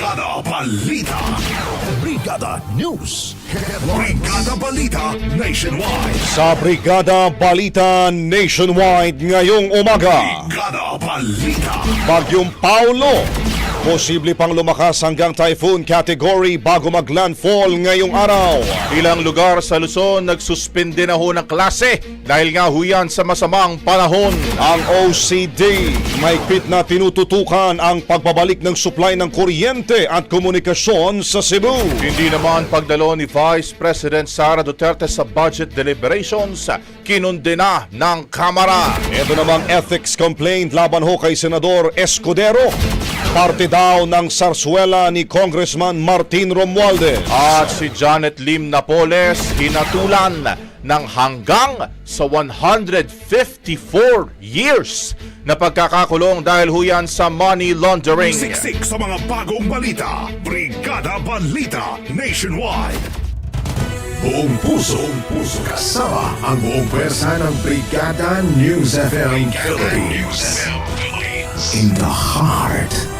Brigada Balita. Brigada News. Brigada Balita Nationwide. Sa Brigada Balita Nationwide ngayong umaga, Brigada Balita. Bagyong Paulo. Posible pang lumakas hanggang typhoon category bago mag-landfall ngayong araw. Ilang lugar sa Luzon nagsuspende na ho ng klase dahil nga huyan sa masamang panahon. Ang OCD, mahigpit na tinututukan ang pagbabalik ng supply ng kuryente at komunikasyon sa Cebu. Hindi naman pagdalo ni Vice President Sara Duterte sa budget deliberations, kinundena ng Kamara. Ito namang ethics complaint laban ho kay Senador Escudero. Parte daw ng sarsuela ni Congressman Martin Romualdez. At si Janet Lim Napoles hinatulan ng hanggang sa 154 years na pagkakakulong dahil huyan sa money laundering. Siksik sa mga bagong balita. Brigada Balita Nationwide. Buong puso, buong puso kasama ang buong pwersa ng Brigada News FM Philippines. In the heart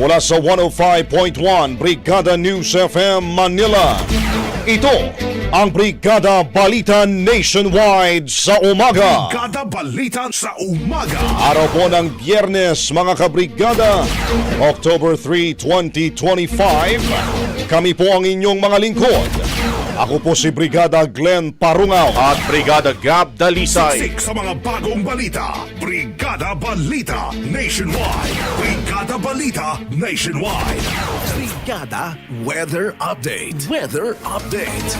Mula sa 105.1 Brigada News FM Manila. Ito ang Brigada Balita Nationwide sa umaga. Brigada Balita sa umaga. Araw po ng biyernes mga kabrigada, October 3, 2025. Kami po ang inyong mga lingkod. Ako po si Brigada Glenn Parungaw. At Brigada Gab Dalisay. Siksik sa mga bagong balita. Brigada Balita Nationwide. Brigada Balita Nationwide. Brigada Weather Update. Weather Update.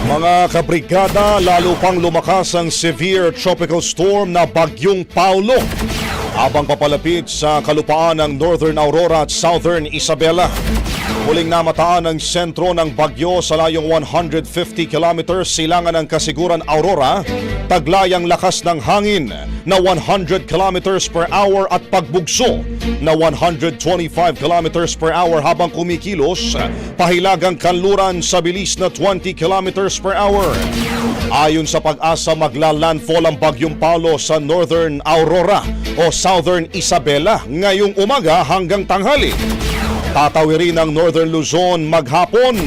Mga kabrigada, lalo pang lumakas ang severe tropical storm na Bagyong Paulo. Habang papalapit sa kalupaan ng Northern Aurora at Southern Isabela. Muling namataan ang sentro ng bagyo sa layong 150 kilometers silangan ng Kasiguran Aurora, taglayang lakas ng hangin na 100 kilometers per hour at pagbugso na 125 kilometers per hour habang kumikilos, pahilagang kanluran sa bilis na 20 kilometers per hour. Ayon sa pag-asa magla-landfall ang bagyong Paulo sa Northern Aurora o Southern Isabela ngayong umaga hanggang tanghali. Tatawirin ang Northern Luzon maghapon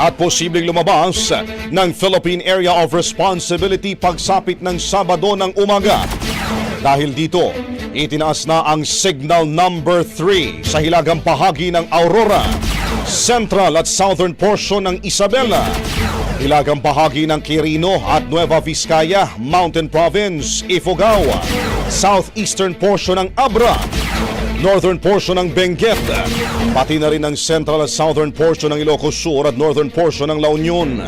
at posibleng lumabas ng Philippine Area of Responsibility pagsapit ng Sabado ng umaga. Dahil dito, itinaas na ang signal number 3 sa hilagang bahagi ng Aurora, Central at Southern portion ng Isabela, hilagang bahagi ng Quirino at Nueva Vizcaya, Mountain Province, Ifugao, Southeastern portion ng Abra, northern portion ng Benguet, pati na rin ang central at southern portion ng Ilocos Sur at northern portion ng La Union.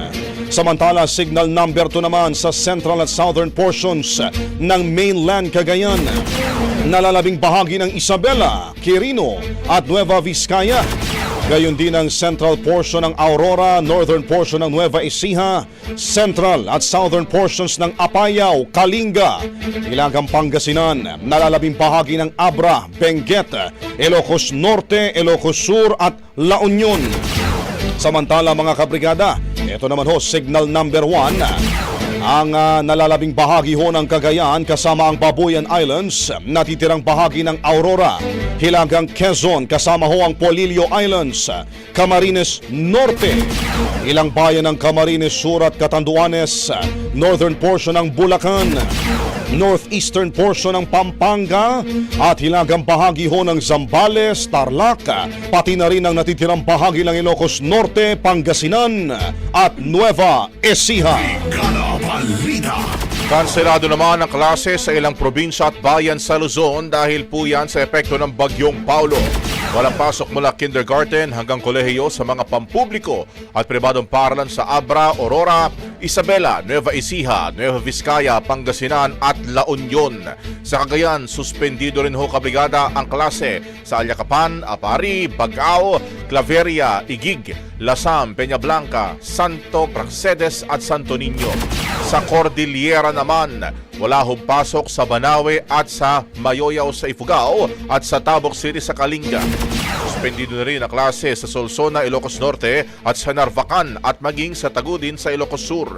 Samantala, signal number 2 naman sa central at southern portions ng mainland Cagayan. Nalalabing bahagi ng Isabela, Quirino at Nueva Vizcaya. Gayon din ang central portion ng Aurora, northern portion ng Nueva Ecija, central at southern portions ng Apayao, Kalinga, Ilagang Pangasinan, nalalabing bahagi ng Abra, Benguet, Ilocos Norte, Ilocos Sur at La Union. Samantala mga kabrigada, ito naman ho signal number 1 ang ah, nalalabing bahagi ho ng Cagayan kasama ang Babuyan Islands, natitirang bahagi ng Aurora, Hilagang Quezon kasama ho ang Polillo Islands, Camarines Norte, ilang bayan ng Camarines Sur at Catanduanes, northern portion ng Bulacan, northeastern portion ng Pampanga at hilagang bahagi ho ng Zambales, Tarlac, pati na rin ang natitirang bahagi ng Ilocos Norte, Pangasinan at Nueva Ecija. Kanselado naman ang klase sa ilang probinsya at bayan sa Luzon dahil po yan sa epekto ng bagyong Paulo. Walang pasok mula kindergarten hanggang kolehiyo sa mga pampubliko at pribadong paralan sa Abra, Aurora, Isabela, Nueva Ecija, Nueva Vizcaya, Pangasinan at La Union. Sa Cagayan, suspendido rin ho kabrigada ang klase sa Alyacapan, Apari, Bagao, Claveria, Igig, Lasam, Peñablanca, Santo Praxedes at Santo Niño. Sa Cordillera naman, wala hong pasok sa Banawe at sa Mayoyaw sa Ifugao at sa Tabok City sa Kalinga. Suspendido na rin ang klase sa Solsona, Ilocos Norte at sa Narvacan at maging sa Tagudin sa Ilocos Sur.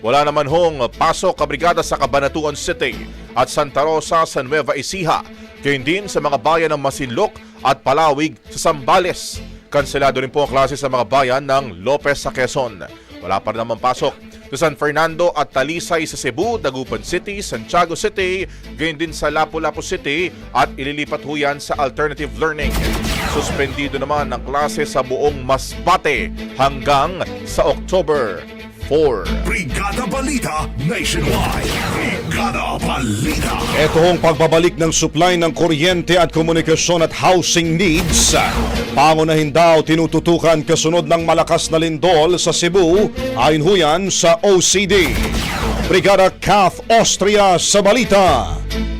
Wala naman hong pasok kabrigada sa Cabanatuan City at Santa Rosa sa Nueva Ecija. Gayon din sa mga bayan ng Masinloc at Palawig sa Sambales. Kanselado rin po ang klase sa mga bayan ng Lopez sa Quezon. Wala pa rin naman pasok sa San Fernando at Talisay sa Cebu, Dagupan City, Santiago City, gayon din sa Lapu-Lapu City at ililipat ho yan sa Alternative Learning. Suspendido naman ang klase sa buong Masbate hanggang sa October 4. Brigada Balita Nationwide. Brigada Balita. Ito hong pagbabalik ng supply ng kuryente at komunikasyon at housing needs. Pangunahin daw tinututukan kasunod ng malakas na lindol sa Cebu ayon ho yan sa OCD. Brigada Kath Austria sa balita.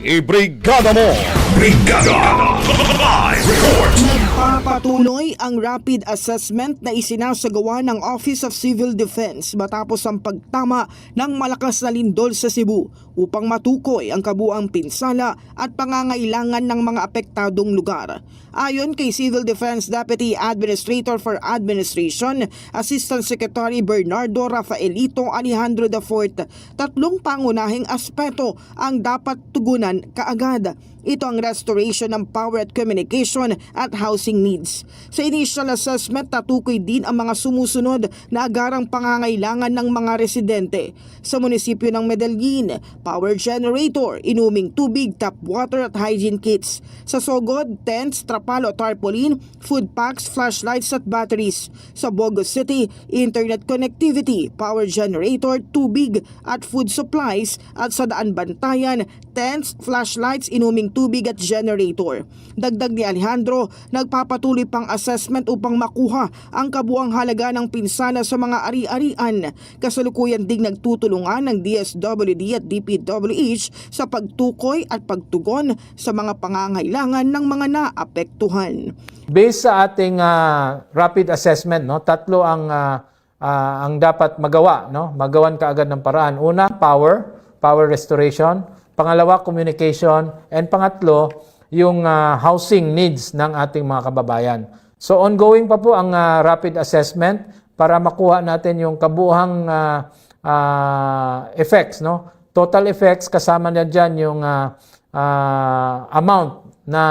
Ibrigada mo! Brigada. Live report. Nagpapatuloy ang rapid assessment na isinasagawa ng Office of Civil Defense matapos ang pagtama ng malakas na lindol sa Cebu upang matukoy ang kabuang pinsala at pangangailangan ng mga apektadong lugar. Ayon kay Civil Defense Deputy Administrator for Administration, Assistant Secretary Bernardo Rafaelito Alejandro IV, tatlong pangunahing aspeto ang dapat tugunan kaagad. Ito ang restoration ng power at communication at housing needs. Sa initial assessment, tatukoy din ang mga sumusunod na agarang pangangailangan ng mga residente. Sa munisipyo ng Medellin, power generator, inuming tubig, tap water at hygiene kits. Sa Sogod, tents, trapalo, tarpaulin, food packs, flashlights at batteries. Sa Bogo City, internet connectivity, power generator, tubig at food supplies. At sa Daan Bantayan, tents, flashlights, inuming ng tubig at generator. Dagdag ni Alejandro, nagpapatuloy pang assessment upang makuha ang kabuang halaga ng pinsala sa mga ari-arian. Kasalukuyan ding nagtutulungan ng DSWD at DPWH sa pagtukoy at pagtugon sa mga pangangailangan ng mga naapektuhan. Based sa ating ah, rapid assessment, no, tatlo ang ah, ah, ang dapat magawa, no? Magawan kaagad ng paraan. Una, power, power restoration. Pangalawa, communication. And pangatlo, yung ah, housing needs ng ating mga kababayan. So ongoing pa po ang ah, rapid assessment para makuha natin yung kabuhang ah, ah, effects, no? Total effects kasama na diyan yung ah, ah, amount na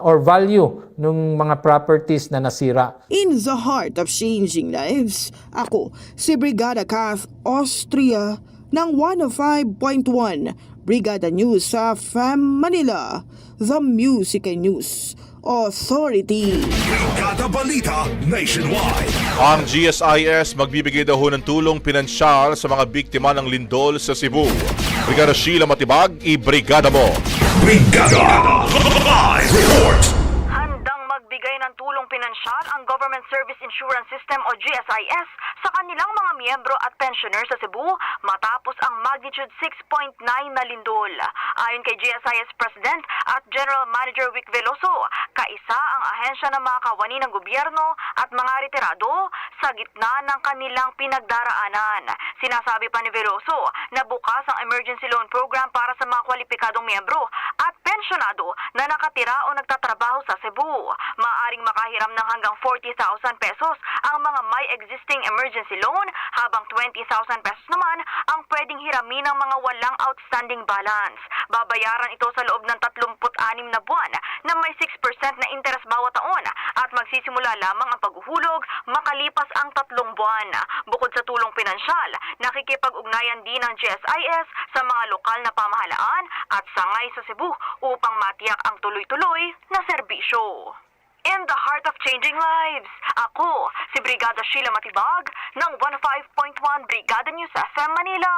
or value ng mga properties na nasira. In the heart of changing lives, ako si Brigada Kath Austria ng 105.1 Brigada News sa FM Manila, The Music and News Authority. Brigada Balita Nationwide. Ang GSIS magbibigay daw ng tulong pinansyal sa mga biktima ng lindol sa Cebu. Brigada Sheila Matibag, i-brigada mo! Brigada Live Report. Handang magbigay ng tulong pinansyal ang Government Service Insurance System o GSIS sa kanilang mga miyembro at pensioner sa Cebu matapos ang magnitude 6.9 na lindol. Ayon kay GSIS President at General Manager Vic Veloso, kaisa ang ahensya ng mga kawani ng gobyerno at mga retirado sa gitna ng kanilang pinagdaraanan. Sinasabi pa ni Veloso na bukas ang emergency loan program para sa mga kwalipikadong miyembro at pensionado na nakatira o nagtatrabaho sa Cebu. Maaring makahiram ng hanggang 40,000 pesos ang mga may existing emergency loan habang 20,000 pesos naman ang pwedeng hiramin ng mga walang outstanding balance. Babayaran ito sa loob ng 36 na buwan na may 6% na interes bawat taon at magsisimula lamang ang paghuhulog makalipas ang tatlong buwan. Bukod sa tulong pinansyal, nakikipag-ugnayan din ng GSIS sa mga lokal na pamahalaan at sangay sa Cebu upang matiyak ang tuloy-tuloy na serbisyo. In the heart of changing lives, ako si Brigada Sheila Matibag ng 105.1 Brigada News FM Manila,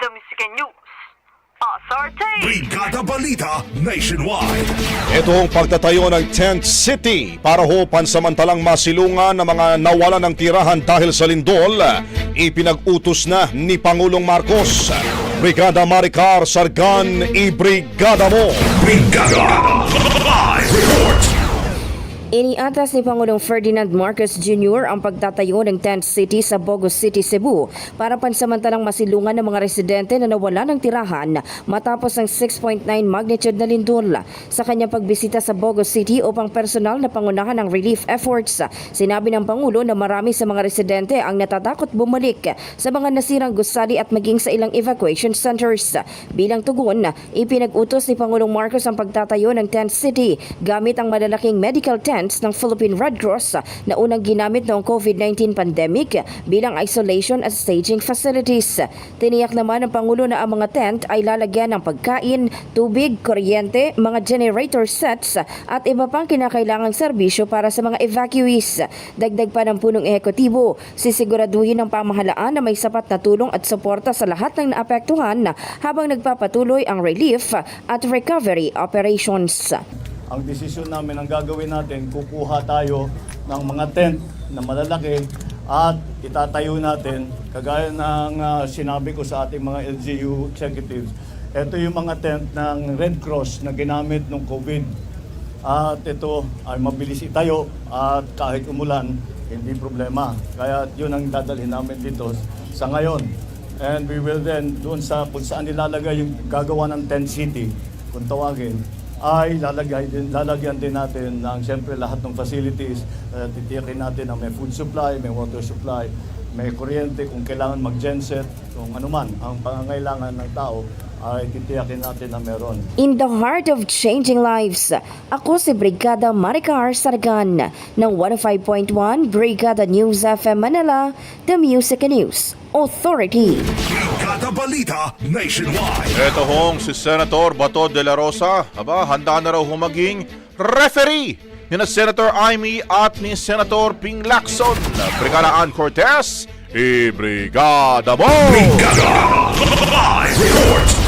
The Music and News Authority. Brigada Balita Nationwide. Ito ang pagtatayo ng Tent City para ho pansamantalang masilungan ng mga nawala ng tirahan dahil sa lindol. Ipinag-utos na ni Pangulong Marcos. Brigada Maricar Sargan, i-brigada mo! Brigada Live. Iniatas ni Pangulong Ferdinand Marcos Jr. ang pagtatayo ng tent city sa Bogo City, Cebu para pansamantalang masilungan ng mga residente na nawala ng tirahan matapos ang 6.9 magnitude na lindol. Sa kanyang pagbisita sa Bogo City upang personal na pangunahan ng relief efforts, sinabi ng Pangulo na marami sa mga residente ang natatakot bumalik sa mga nasirang gusali at maging sa ilang evacuation centers. Bilang tugon, ipinag-utos ni Pangulong Marcos ang pagtatayo ng tent city gamit ang malalaking medical tents ng Philippine Red Cross na unang ginamit noong COVID-19 pandemic bilang isolation at staging facilities. Tiniyak naman ng Pangulo na ang mga tent ay lalagyan ng pagkain, tubig, kuryente, mga generator sets at iba pang kinakailangang serbisyo para sa mga evacuees. Dagdag pa ng punong ehekutibo, sisiguraduhin ng pamahalaan na may sapat na tulong at suporta sa lahat ng naapektuhan habang nagpapatuloy ang relief at recovery operations. Ang desisyon namin, ang gagawin natin, kukuha tayo ng mga tent na malalaki at itatayo natin, kagaya ng ah, sinabi ko sa ating mga LGU executives, ito yung mga tent ng Red Cross na ginamit nung COVID. At ito ay mabilis itayo at kahit umulan, hindi problema. Kaya yun ang dadalhin namin dito sa ngayon. And we will then, doon sa kung saan nilalagay yung gagawa ng tent city, kung tawagin, ay lalagay din, lalagyan din natin ng siyempre lahat ng facilities. Uh, titiyakin natin na may food supply, may water supply, may kuryente kung kailangan mag-genset, kung ano man ang pangangailangan ng tao ay titiyakin natin na meron. In the heart of changing lives, ako si Brigada Maricar Sargan ng 105.1 Brigada News FM Manila, The Music and News Authority. Brigada Balita Nationwide. Ito hong si Senator Bato de la Rosa, aba, handa na raw humaging referee ni na Senator Amy at ni Senator Ping Lacson. Brigada Ann Cortez, i-brigada mo! Brigada Live Report.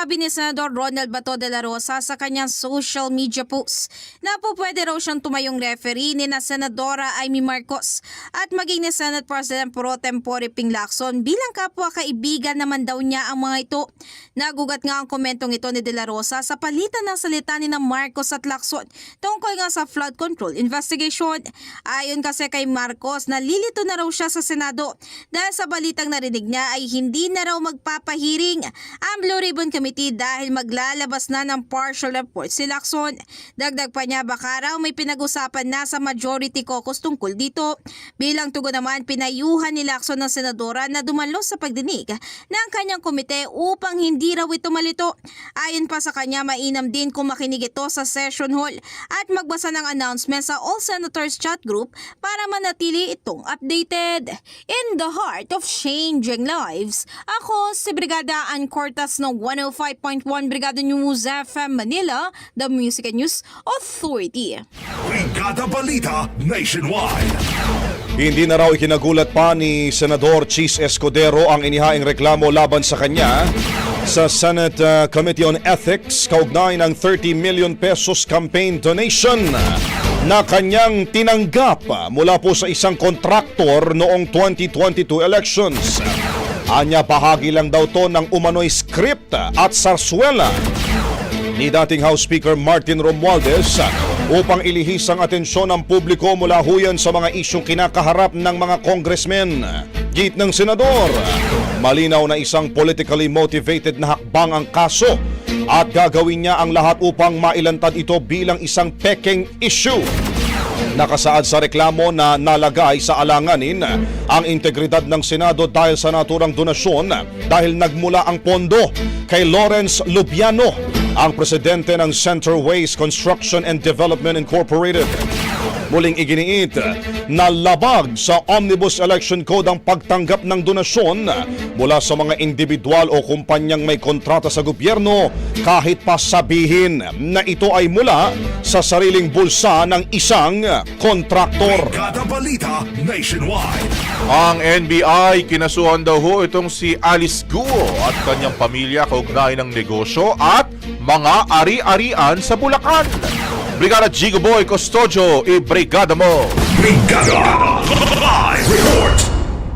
Sinabi ni Senador Ronald Bato de la Rosa sa kanyang social media post na po pwede raw siyang tumayong referee ni na Senadora Amy Marcos at maging ni Senate President Pro Tempore Ping Lacson bilang kapwa kaibigan naman daw niya ang mga ito. Nagugat nga ang komentong ito ni De La Rosa sa palitan ng salita ni na Marcos at Lacson tungkol nga sa flood control investigation. Ayon kasi kay Marcos, nalilito na raw siya sa Senado dahil sa balitang narinig niya ay hindi na raw magpapahiring ang Blue Ribbon Committee dahil maglalabas na ng partial report si Lacson. Dagdag pa niya baka raw may pinag-usapan na sa majority caucus tungkol dito. Bilang tugon naman, pinayuhan ni Lacson ng senadora na dumalo sa pagdinig ng kanyang komite upang hindi raw ito malito. Ayon pa sa kanya, mainam din kung makinig ito sa session hall at magbasa ng announcement sa All Senators chat group para manatili itong updated. In the heart of changing lives, ako si Brigada Ann Cortas ng 105.1 Brigada News FM Manila, the Music and News Authority. Brigada Balita Nationwide. Hindi na raw ikinagulat pa ni Senador Chis Escudero ang inihaing reklamo laban sa kanya sa Senate uh, Committee on Ethics kaugnay ng 30 million pesos campaign donation na kanyang tinanggap mula po sa isang kontraktor noong 2022 elections. Anya bahagi lang daw to ng umano'y script at sarswela ni dating House Speaker Martin Romualdez upang ilihis ang atensyon ng publiko mula huyan sa mga isyong kinakaharap ng mga congressmen. Git ng senador, malinaw na isang politically motivated na hakbang ang kaso at gagawin niya ang lahat upang mailantad ito bilang isang peking issue. Nakasaad sa reklamo na nalagay sa alanganin ang integridad ng Senado dahil sa naturang donasyon dahil nagmula ang pondo kay Lawrence Lubiano, ang presidente ng Center Waste Construction and Development Incorporated. Muling iginiit na labag sa Omnibus Election Code ang pagtanggap ng donasyon mula sa mga individual o kumpanyang may kontrata sa gobyerno kahit pa sabihin na ito ay mula sa sariling bulsa ng isang kontraktor. Brigada Balita Nationwide. Ang NBI kinasuhan daw ho itong si Alice Guo at kanyang pamilya kaugnay ng negosyo at mga ari-arian sa Bulacan. Brigada Jigo Boy Custodio, i-brigada mo! Brigada Live Report.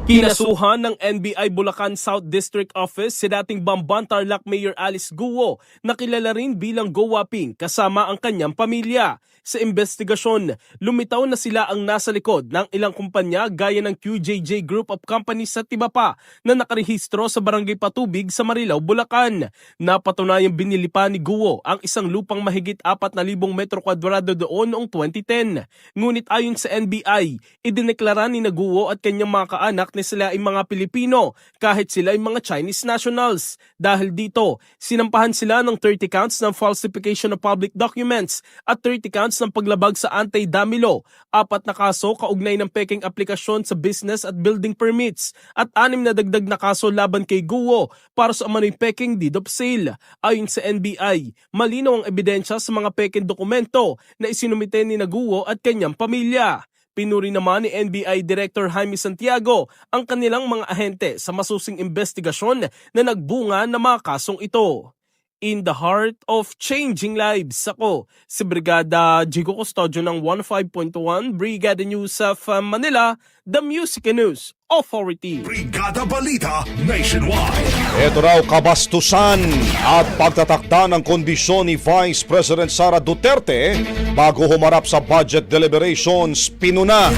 Kinasuhan ng NBI Bulacan South District Office si dating Bamban Tarlac Mayor Alice Guo na kilala rin bilang Gowaping kasama ang kanyang pamilya. Sa investigasyon, lumitaw na sila ang nasa likod ng ilang kumpanya gaya ng QJJ Group of Companies sa Tibapa na nakarehistro sa Barangay Patubig sa Marilao, Bulacan. Napatunayang binili pa ni Guo ang isang lupang mahigit 4,000 metro kwadrado doon noong 2010. Ngunit ayon sa NBI, idineklara ni Naguo at kanyang mga kaanak na sila ay mga Pilipino kahit sila ay mga Chinese nationals. Dahil dito, sinampahan sila ng 30 counts ng falsification of public documents at 30 counts ng paglabag sa anti-dummy law, apat na kaso kaugnay ng peking aplikasyon sa business at building permits at anim na dagdag na kaso laban kay Guo para sa umano'y peking deed of sale. Ayon sa NBI, malinaw ang ebidensya sa mga peking dokumento na isinumite ni Naguo at kanyang pamilya. Pinuri naman ni NBI Director Jaime Santiago ang kanilang mga ahente sa masusing investigasyon na nagbunga ng mga kasong ito. In the heart of changing lives, ako si Brigada Jigo Custodio ng 15.1 Brigada News of uh, Manila, the Music and News Authority. Brigada Balita Nationwide. Ito raw kabastusan at pagtatakda ng kondisyon ni Vice President Sara Duterte bago humarap sa budget deliberations pinuna.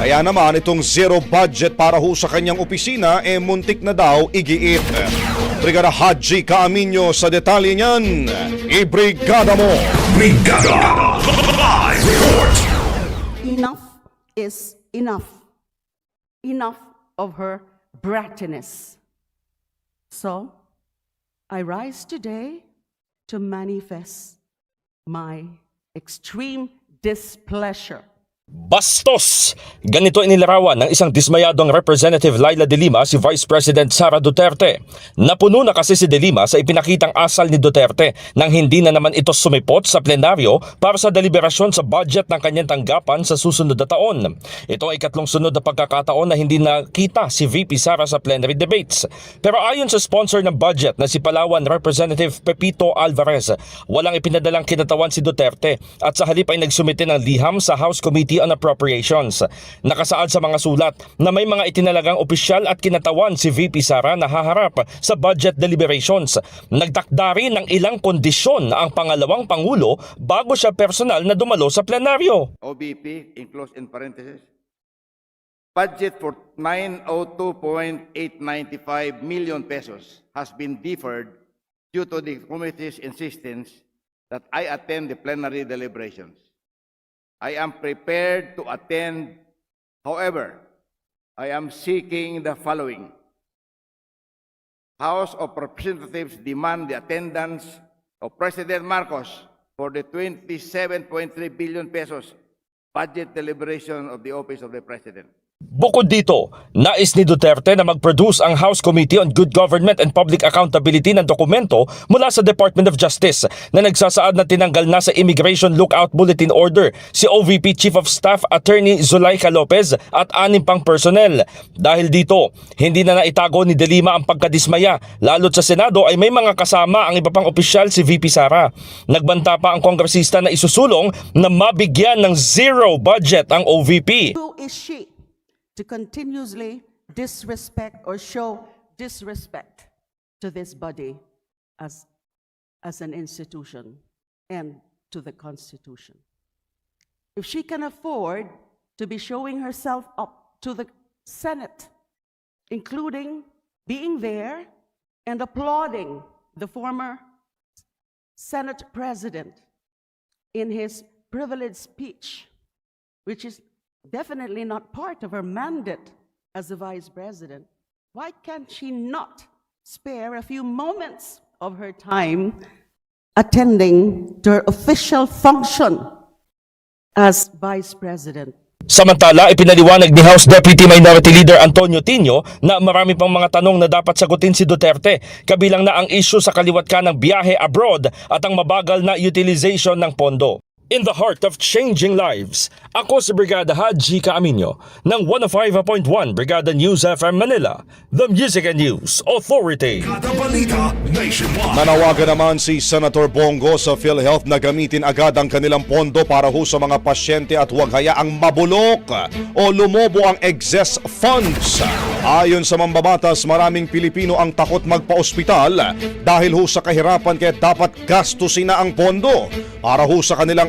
Kaya naman itong zero budget para ho sa kanyang opisina e eh, muntik na daw igiit. Brigada Haji Kaaminyo sa detalye niyan. Ibrigada mo! Brigada Live Report. enough is enough. Enough of her brattiness. So, I rise today to manifest my extreme displeasure Bastos! Ganito inilarawan ng isang dismayadong Representative Laila de Lima si Vice President Sara Duterte. Napuno na kasi si de Lima sa ipinakitang asal ni Duterte nang hindi na naman ito sumipot sa plenaryo para sa deliberasyon sa budget ng kanyang tanggapan sa susunod na taon. Ito ay katlong sunod na pagkakataon na hindi nakita si VP Sara sa plenary debates. Pero ayon sa sponsor ng budget na si Palawan Representative Pepito Alvarez, walang ipinadalang kinatawan si Duterte at sa halip ay nagsumite ng liham sa House Committee on Appropriations. Nakasaad sa mga sulat na may mga itinalagang opisyal at kinatawan si VP Sara na haharap sa budget deliberations. Nagtakda rin ng ilang kondisyon ang pangalawang pangulo bago siya personal na dumalo sa plenaryo. OBP, enclosed in parentheses. Budget for 902.895 million pesos has been deferred due to the committee's insistence that I attend the plenary deliberations. I am prepared to attend. However, I am seeking the following. House of Representatives demand the attendance of President Marcos for the 27.3 billion pesos budget deliberation of the Office of the President. Bukod dito, nais ni Duterte na mag-produce ang House Committee on Good Government and Public Accountability ng dokumento mula sa Department of Justice na nagsasaad na tinanggal na sa Immigration Lookout Bulletin Order si OVP Chief of Staff Attorney Zulaika Lopez at anim pang personnel. Dahil dito, hindi na naitago ni De Lima ang pagkadismaya lalo't sa Senado ay may mga kasama ang iba pang opisyal si VP Sara. Nagbanta pa ang kongresista na isusulong na mabigyan ng zero budget ang OVP. Who is she to continuously disrespect or show disrespect to this body as, as an institution and to the Constitution? If she can afford to be showing herself up to the Senate, including being there and applauding the former Senate President in his privileged speech, which is definitely not part of her mandate as the Vice President, why can't she not spare a few moments of her time attending to her official function as Vice President? Samantala, ipinaliwanag ni House Deputy Minority Leader Antonio Tino na marami pang mga tanong na dapat sagutin si Duterte, kabilang na ang issue sa kaliwat ka ng biyahe abroad at ang mabagal na utilization ng pondo. In the heart of changing lives, ako si Brigada Haji Kaaminyo ng 105.1 Brigada News FM Manila, the Music and News Authority. Nanawagan naman si Senator Bongo sa PhilHealth na gamitin agad ang kanilang pondo para ho sa mga pasyente at huwag hayaang mabulok o lumobo ang excess funds. Ayon sa mambabatas, maraming Pilipino ang takot magpa-ospital dahil ho sa kahirapan kaya dapat gastusin na ang pondo para ho sa kanilang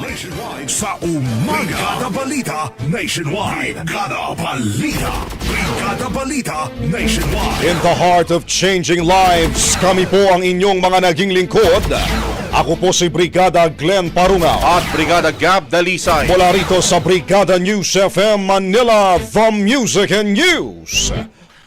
Nationwide sa umaga. Brigada Balita Nationwide. Brigada Balita. Brigada Balita Nationwide. In the heart of changing lives, kami po ang inyong mga naging lingkod. Ako po si Brigada Glenn Parunga. At Brigada Gab Dalisay. Mula rito sa Brigada News FM Manila, the Music and News